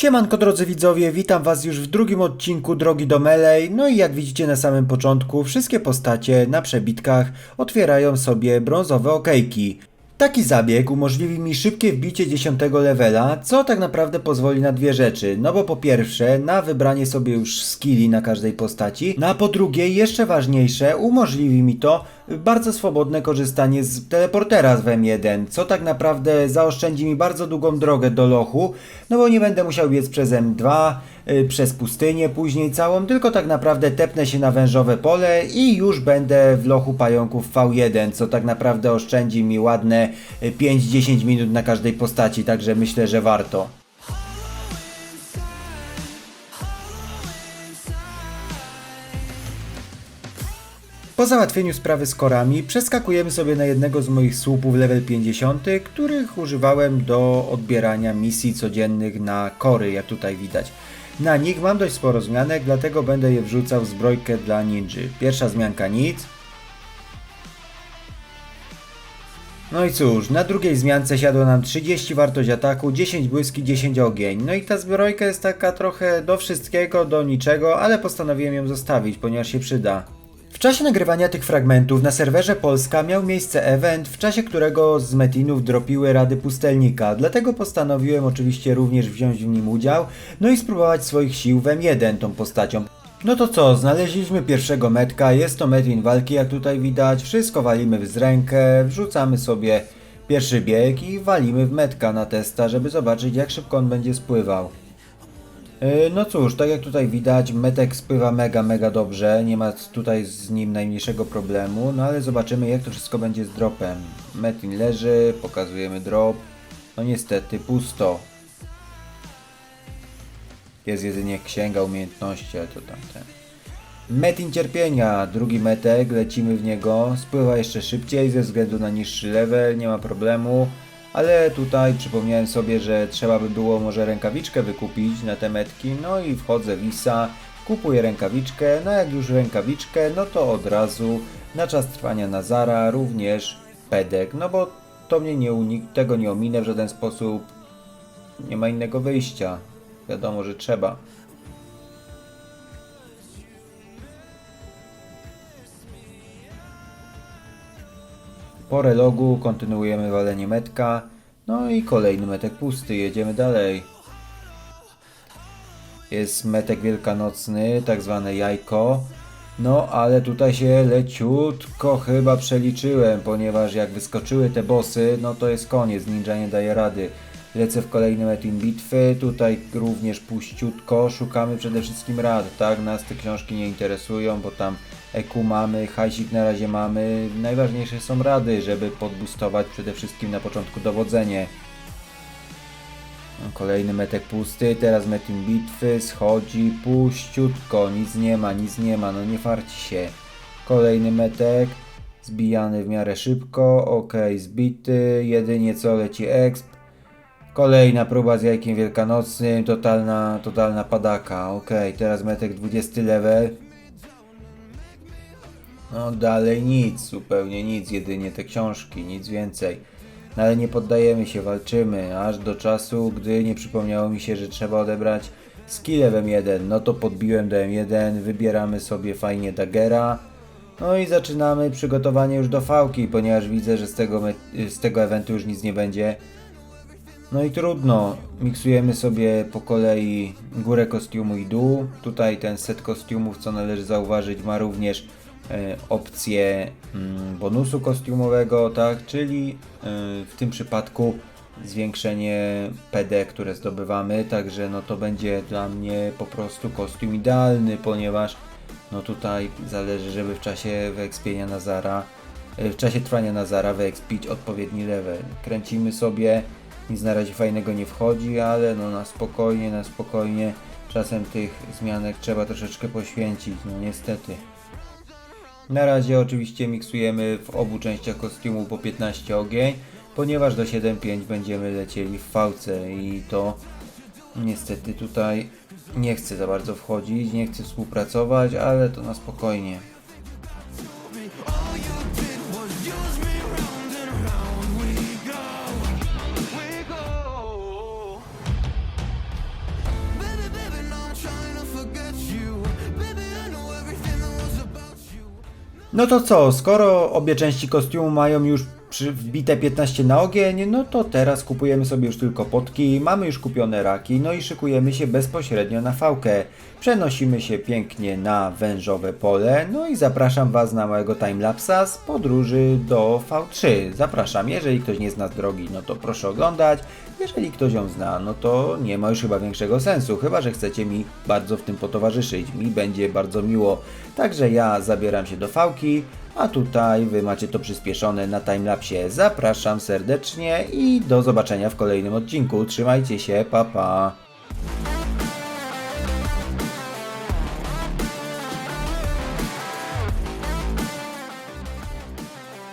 Siemanko drodzy widzowie, witam was już w drugim odcinku Drogi do Melee. No i jak widzicie na samym początku, wszystkie postacie na przebitkach otwierają sobie brązowe okejki. Taki zabieg umożliwi mi szybkie wbicie 10 levela, co tak naprawdę pozwoli na dwie rzeczy. No bo po pierwsze, na wybranie sobie już skilli na każdej postaci, no a po drugie, jeszcze ważniejsze, umożliwi mi to bardzo swobodne korzystanie z teleportera z WM1, co tak naprawdę zaoszczędzi mi bardzo długą drogę do lochu, no bo nie będę musiał biec przez M2, y, przez pustynię później całą, tylko tak naprawdę tepnę się na wężowe pole i już będę w lochu pająków V1, co tak naprawdę oszczędzi mi ładne y, 5-10 minut na każdej postaci, także myślę, że warto. Po załatwieniu sprawy z korami przeskakujemy sobie na jednego z moich słupów level 50, których używałem do odbierania misji codziennych na kory, jak tutaj widać. Na nich mam dość sporo zmianek, dlatego będę je wrzucał w zbrojkę dla ninży. Pierwsza zmianka nic. No i cóż, na drugiej zmiance siadło nam 30 wartość ataku, 10 błyski, 10 ogień. No i ta zbrojka jest taka trochę do wszystkiego, do niczego, ale postanowiłem ją zostawić, ponieważ się przyda. Czasie nagrywania tych fragmentów na serwerze Polska miał miejsce event, w czasie którego z metinów dropiły rady pustelnika, dlatego postanowiłem oczywiście również wziąć w nim udział, no i spróbować swoich sił w M1 tą postacią. No to co, znaleźliśmy pierwszego metka, jest to metin walki jak tutaj widać, wszystko walimy z rękę, wrzucamy sobie pierwszy bieg i walimy w metka na testa, żeby zobaczyć jak szybko on będzie spływał. Yy, No cóż, tak jak tutaj widać, metek spływa mega, mega dobrze, nie ma tutaj z nim najmniejszego problemu, no ale zobaczymy jak to wszystko będzie z dropem. Metin leży, pokazujemy drop, no niestety pusto. Jest jedynie księga umiejętności, ale to tamten. Metin cierpienia, drugi metek, lecimy w niego, spływa jeszcze szybciej ze względu na niższy level, nie ma problemu. Ale tutaj przypomniałem sobie, że trzeba by było może rękawiczkę wykupić na te metki, no i wchodzę w ISA, kupuję rękawiczkę, no jak już rękawiczkę, no to od razu na czas trwania Nazara również pedek, no bo to mnie nie unik, tego nie ominę w żaden sposób, nie ma innego wyjścia, wiadomo, że trzeba. Po relogu kontynuujemy walenie metka. No i kolejny metek pusty, jedziemy dalej. Jest metek wielkanocny, tak zwane jajko. No ale tutaj się leciutko chyba przeliczyłem, ponieważ jak wyskoczyły te bossy, no to jest koniec, ninja nie daje rady. Lecę w kolejny metin bitwy, tutaj również puściutko, szukamy przede wszystkim rad, tak? Nas te książki nie interesują, bo tam EQ mamy, hajsik na razie mamy, najważniejsze są rady, żeby podbustować przede wszystkim na początku dowodzenie. No, Kolejny metek pusty, teraz metin bitwy, schodzi puściutko, nic nie ma, nic nie ma, no nie farci się. Kolejny metek, zbijany w miarę szybko, ok, zbity, jedynie co leci exp. Kolejna próba z jajkiem wielkanocnym, totalna, totalna padaka, ok, teraz metek 20 level. No dalej nic, zupełnie nic, jedynie te książki, nic więcej. No ale nie poddajemy się, walczymy, aż do czasu, gdy nie przypomniało mi się, że trzeba odebrać skille w M1. No to podbiłem do M1, wybieramy sobie fajnie Daggera. No i zaczynamy przygotowanie już do fałki, ponieważ widzę, że z tego, z tego eventu już nic nie będzie. No i trudno, miksujemy sobie po kolei górę kostiumu i dół. Tutaj ten set kostiumów, co należy zauważyć, ma również e, opcję mm, bonusu kostiumowego, tak, czyli e, w tym przypadku zwiększenie PD, które zdobywamy, także no to będzie dla mnie po prostu kostium idealny, ponieważ no tutaj zależy, żeby w czasie wyekspienia Nazara, e, w czasie trwania Nazara wyekspić odpowiedni level. Kręcimy sobie, nic na razie fajnego nie wchodzi, ale no na spokojnie, na spokojnie. Czasem tych zmianek trzeba troszeczkę poświęcić, no niestety. Na razie oczywiście miksujemy w obu częściach kostiumu po 15 ogień, ponieważ do 7.5 będziemy lecieli w fałce i to niestety tutaj nie chcę za bardzo wchodzić, nie chcę współpracować, ale to na spokojnie. No to co, skoro obie części kostiumu mają już przy, wbite 15 na ogień, no to teraz kupujemy sobie już tylko potki, mamy już kupione raki, no i szykujemy się bezpośrednio na fałkę. Przenosimy się pięknie na wężowe pole, no i zapraszam Was na mojego timelapsa z podróży do V3. Zapraszam, jeżeli ktoś nie zna drogi, no to proszę oglądać, jeżeli ktoś ją zna, no to nie ma już chyba większego sensu, chyba że chcecie mi bardzo w tym potowarzyszyć, mi będzie bardzo miło. Także ja zabieram się do fałki, a tutaj Wy macie to przyspieszone na timelapsie. Zapraszam serdecznie i do zobaczenia w kolejnym odcinku. Trzymajcie się, pa pa!